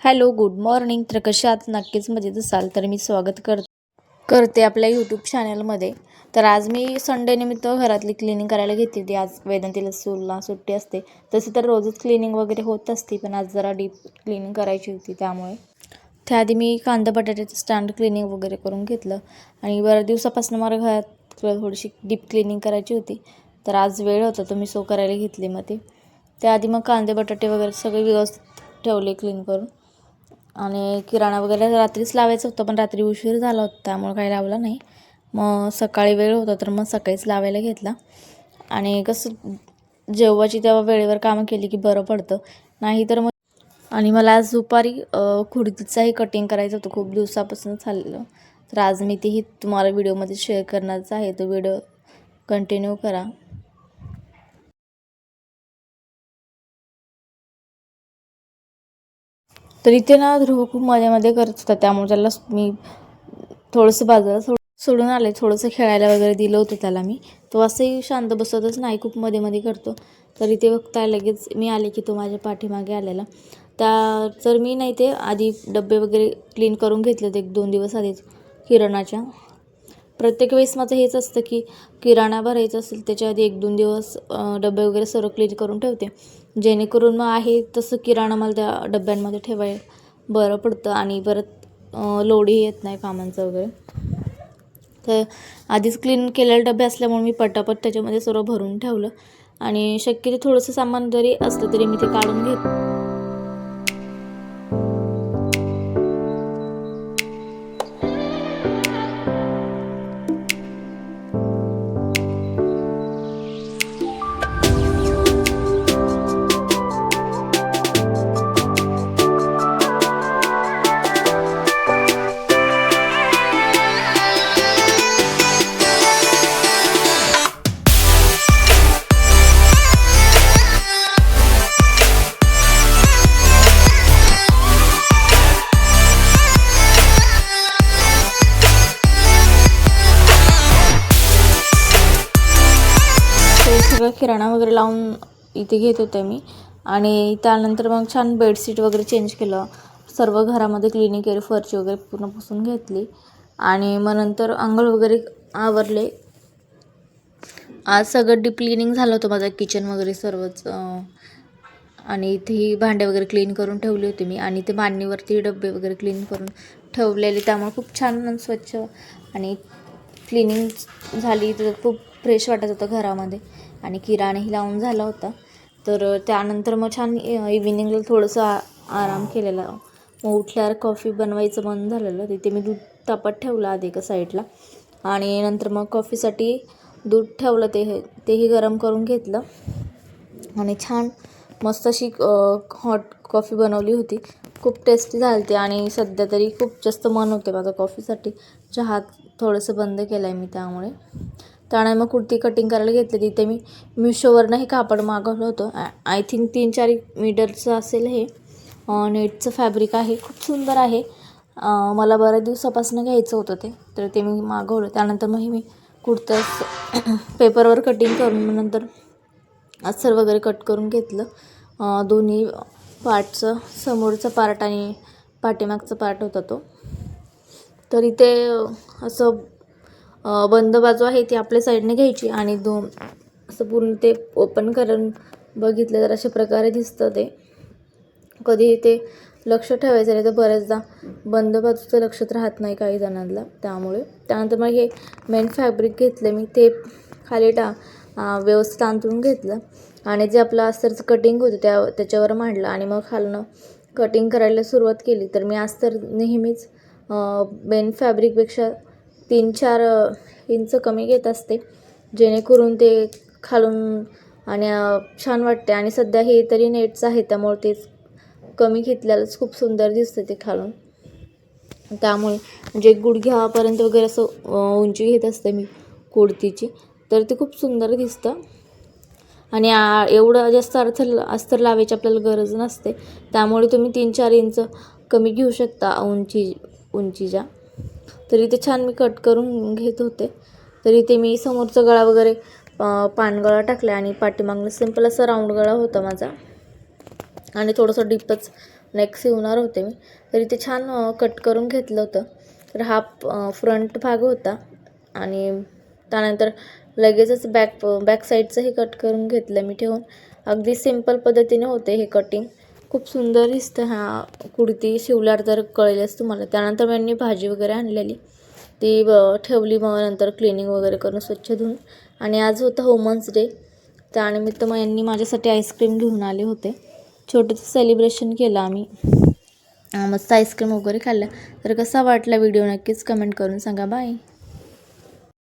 Hello good morning. तर कशा आहात? नक्कीच मजेत असाल. तर मी स्वागत कर करते आपल्या यूट्यूब चॅनलमध्ये तर आज मी संडे निमित्त घरातली क्लिनिंग करायला घेतली होती आज वेदांतीला स्कूलला सुट्टी असते. तसे तर रोजच क्लिनिंग वगैरे होत असते पण आज जरा डीप क्लिनिंग करायची होती त्यामुळे. त्याआधी मी कांदा बटाट्याचं स्टँड क्लिनिंग वगैरे करून घेतलं. आणि बऱ्याच दिवसापासून मला घरात थोडीशी डीप क्लिनिंग करायची होती. तर आज वेळ होता तर मी सो करायला घेतली मग ते. त्याआधी मग कांदे बटाटे वगैरे सगळे व्यवस्थित ठेवले क्लीन करून. आणि किराणा वगैरे रात्रीच लावायचं होतं पण रात्री उशीर झाला होता त्यामुळे काही लावला नाही. मग सकाळी वेळ होता तर मग सकाळीच लावायला घेतला. आणि कसं जेव्हाची तेव्हा वेळेवर कामं केली की बरं पडतं. नाही तर मग आणि मला आज दुपारी खुर्चीचाही कटिंग करायचं होतं खूप दिवसापासून चाललं. तर आज मी तेही तुम्हाला व्हिडिओमध्ये शेअर करणारच आहे. तो व्हिडिओ कंटिन्यू करा. तर इथे ना ध्रुव खूप मजेमध्ये करत होता. त्यामुळे त्याला मी थोडंसं बाजूला सोड सोडून आले. थोडंसं खेळायला वगैरे दिलं होतं त्याला मी. तो असंही शांत बसतच नाही. खूप मध्ये मध्ये करतो. तर इथे बघताय लगेच मी आले की तो माझ्या पाठीमागे आलेला. त्या तर मी नाही ते आधी डबे वगैरे क्लीन करून घेतले होते एक दोन दिवस आधीच किराणाच्या. प्रत्येक वेळेस माझं हेच असतं की किराणा भरायचं असेल त्याच्या आधी एक दोन दिवस डबे वगैरे सर्व क्लीन करून ठेवते. जेणेकरून मग आहे तसं किराणा मला त्या डब्यांमध्ये ठेवाय बरं पडतं आणि परत लोडही येत नाही कामांचं वगैरे. तर आधीच क्लीन केलेले डबे असल्यामुळे मी पटापट त्याच्यामध्ये सर्व भरून ठेवलं. आणि शक्यतो थोडंसं सामान जरी असलं तरी मी ते काढून घेत सगळं किराणा वगैरे लावून इथे घेत होते मी. आणि त्यानंतर मग छान बेडशीट वगैरे चेंज केलं. सर्व घरामध्ये क्लिनिक केली फरची वगैरे पूर्ण पुसून घेतली. आणि मग नंतर आंघोळ वगैरे आवरले. आज सगळं डीप क्लिनिंग झालं होतं माझं किचन वगैरे सर्वच आणि इथेही भांडे वगैरे क्लीन करून ठेवली होती मी. आणि ते मांडणीवरती डबे वगैरे क्लीन करून ठेवलेले त्यामुळे खूप छान स्वच्छ आणि क्लिनिंग झाली तर खूप फ्रेश वाटत होतं घरामध्ये. आणि किराणाही लावून झाला होता. तर त्यानंतर मग छान इव्हिनिंगला थोडंसं आ आराम केलेला. मग उठल्यावर कॉफी बनवायचं बंद झालेलं. तिथे मी दूध तापत ठेवलं आधी एका साईडला आणि नंतर मग कॉफीसाठी दूध ठेवलं ते हे तेही गरम करून घेतलं. आणि छान मस्त अशी हॉट कॉफी बनवली होती. खूप टेस्टी झाली होती आणि सध्या तरी खूप जास्त मन होते माझं कॉफीसाठी चहा थोडंसं बंद केलं आहे मी त्यामुळे. त्याने मग कुर्ती कटिंग करायला घेतली. तिथे मी मिशोवरनं हे कापड मागवलं होतं. आय थिंक तीन चार मीटरचं असेल हे. नेटचं फॅब्रिक आहे. खूप सुंदर आहे. मला बऱ्याच दिवसापासून घ्यायचं होतं ते. तर ते मी मागवलं. त्यानंतर मग मी कुर्त्यास पेपरवर कटिंग करून नंतर अस्तर वगैरे कट करून घेतलं. दोन्ही पार्टचं समोरचा पार्ट आणि पाठीमागचा पार्ट होता तो. तर इथे असं बंद बाजू आहे ती आपल्या साईडने घ्यायची आणि दोन असं पूर्ण ते ओपन करून बघितलं तर अशा प्रकारे दिसतं ते. कधी ते लक्ष ठेवायचं नाही तर बऱ्याचदा बंद बाजूचं लक्षात राहत नाही काही जणांना. त्यामुळे त्यानंतर मग हे मेन फॅब्रिक घेतलं मी ते खाली टा व्यवस्थित अंतरून घेतलं. आणि जे आपलं अस्तरचं कटिंग होतं त्या त्याच्यावर मांडलं आणि मग खालनं कटिंग करायला सुरुवात केली. तर मी अस्तर नेहमीच मेन फॅब्रिकपेक्षा तीन चार इंच कमी घेत असते. जेणेकरून ते खालून आणि छान वाटते. आणि सध्या हे तरी नेट्स आहे त्यामुळे ते कमी घेतल्यालाच खूप सुंदर दिसतं ते खालून. त्यामुळे म्हणजे गुडघ्यापर्यंत वगैरे असं उंची घेत असते मी कुर्तीची तर ते खूप सुंदर दिसतं. आणि एवढं जास्त अर्थ अस्तर लावायची आपल्याला गरज नसते. त्यामुळे तुम्ही तीन चार इंच कमी घेऊ शकता उंची उंचीच्या. तरी ते छान मी कट करून घेत होते. तरी ते मी समोरचा गळा वगैरे पानगळा टाकला आणि पाठीमागनं सिंपल असा राऊंड गळा होता माझा. आणि थोडंसं डीपच नेक शिवणार होते मी. तर इथे छान कट करून घेतलं होतं. तर हा फ्रंट भाग होता. आणि त्यानंतर लगेचच बॅक बॅक साईडचंही कट करून घेतलं मी ठेवून. अगदी सिंपल पद्धतीने होते हे कटिंग खूप सुंदर दिसतं हा कुडती शिवल्यावर तर कळेलच तुम्हाला. त्यानंतर मी भाजी वगैरे आणलेली. ती ठेवली मग नंतर क्लिनिंग वगैरे करून स्वच्छ धुवून. आणि आज होतं वुमन्स डे त्यानिमित्त मग यांनी माझ्यासाठी आईस्क्रीम घेऊन आले होते. छोटंसं सेलिब्रेशन केलं आम्ही. मस्त आईस्क्रीम वगैरे खाल्लं. तर कसा वाटला व्हिडिओ नक्कीच कमेंट करून सांगा. बाय